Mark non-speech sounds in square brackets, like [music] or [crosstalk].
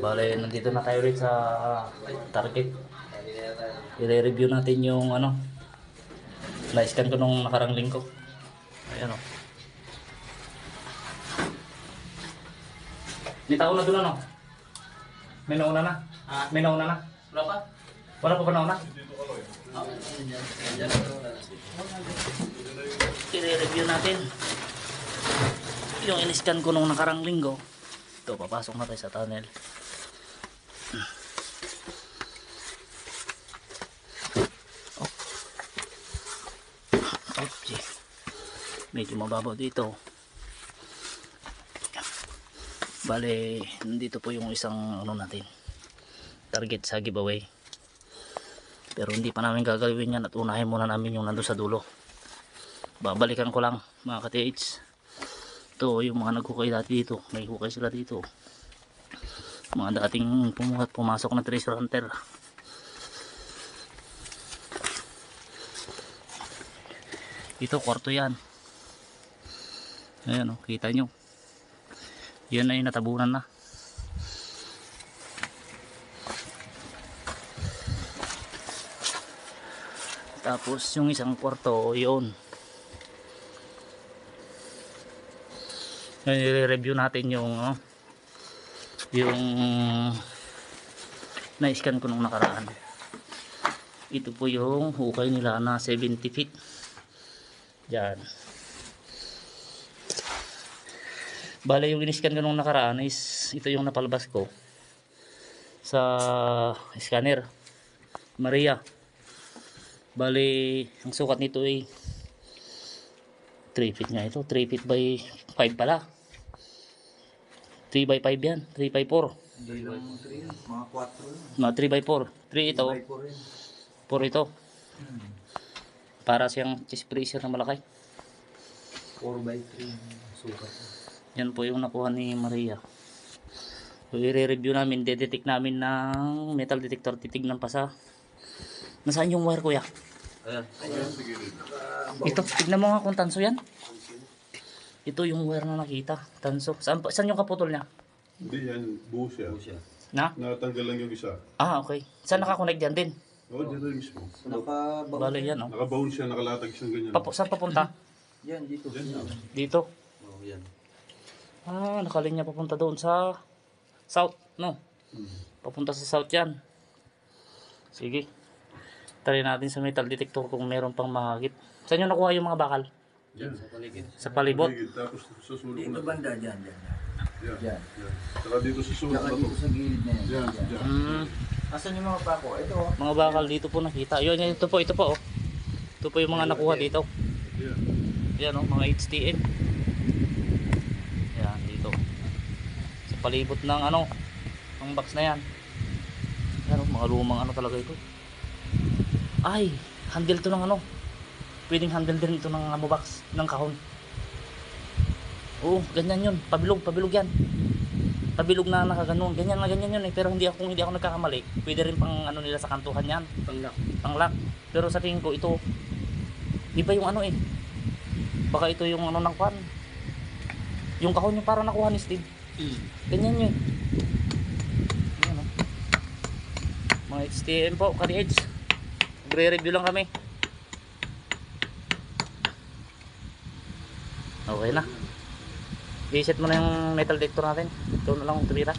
Bale, nandito na tayo ulit sa target. I-review natin yung ano. Na-scan ko nung nakarang linggo. Ayan o. May tao na doon ano? May nauna na? May nauna na? Wala pa? Wala pa ba nauna? I-review natin. Yung in-scan ko nung nakarang linggo. Ito, papasok na tayo sa tunnel. Okay. Medyo mababaw dito. Bale, nandito po yung isang ano natin. Target sa giveaway. Pero hindi pa namin gagawin yan at unahin muna namin yung nando sa dulo. Babalikan ko lang mga ka-TH. Ito yung mga naghukay dati dito. May hukay sila dito. Mga dating pumuhat pumasok na treasure hunter. Ito kwarto yan. Ayan o, kita nyo. Yan ay natabunan na. Tapos yung isang kwarto, yun. I-review natin yung ano, yung na-scan ko nung nakaraan. Ito po yung hukay nila na 70 feet. Diyan. Bale yung in-scan ko nung nakaraan is ito yung napalabas ko sa scanner. Maria. Bale ang sukat nito ay 3 feet nga ito. 3 feet by 5 pala. 3 by 5 yan. 3 by 4. Hindi lang mga 3 yan. Mga 4 yun. Mga 3 by 4. 3 ito. By 4 yun. 4 ito. Para siyang cheese freezer na malaki. 4 by 3 yung sukat. Yan po yung nakuha ni Maria. So, i-review namin, detect namin ng metal detector. Titignan pa sa... Nasaan yung wire kuya? Ayan. Ito, tignan mo nga kung tanso yan. Ito yung wire na nakita. Tanso. Saan, pa- saan yung kaputol niya? Hindi yan, buo siya. siya. Na? Natanggal lang yung isa. Ah, okay. Saan nakakonect yan din? Oo, dito mismo. Naka Bale yan, oh. Nakabaon siya, nakalatag siyang ganyan. Papu saan papunta? [laughs] Yan, dito. Yan yun. Dito. Oh, yan. Ah, nakalinya papunta doon sa south, no? Hmm. Papunta sa south yan. Sige. Try natin sa metal detector kung meron pang mahagip. Saan nyo nakuha yung mga bakal? Yan. Sa palibot? Paligid, Tapos sa sulok Dito na. banda, dyan, dyan. Yan. Yan. Yan. Saka dito sa sulok Saka na to. dito sa gilid na yan. Yan, Yan. yan. Hmm, Asan yung mga pako? Ito oh. mga bakal dito po nakita. Yun, yun, ito po, ito po, oh. Ito po yung mga nakuha dito. Yan. Yan, oh, mga HTN. Yan, dito. Sa palibot ng ano, ang box na yan. Yan, oh, mga lumang ano talaga ito. Ay, handle to ng ano. Pwedeng handle din ito ng amo box, ng kahon. Oo, ganyan yun. Pabilog, pabilog yan. Pabilog na nakaganon. Ganyan na ganyan yun eh. Pero hindi ako, hindi ako nagkakamali, pwede rin pang ano nila sa kantuhan yan. Panglak. Panglak. Pero sa tingin ko ito, iba yung ano eh. Baka ito yung ano ng kwan. Yung kahon yung parang nakuha ni Steve. Ganyan yun. Oh. Mga HTM po, kani Edge. Nagre-review lang kami. Okay na. I-set mo na yung metal detector natin. Ito na lang tumira.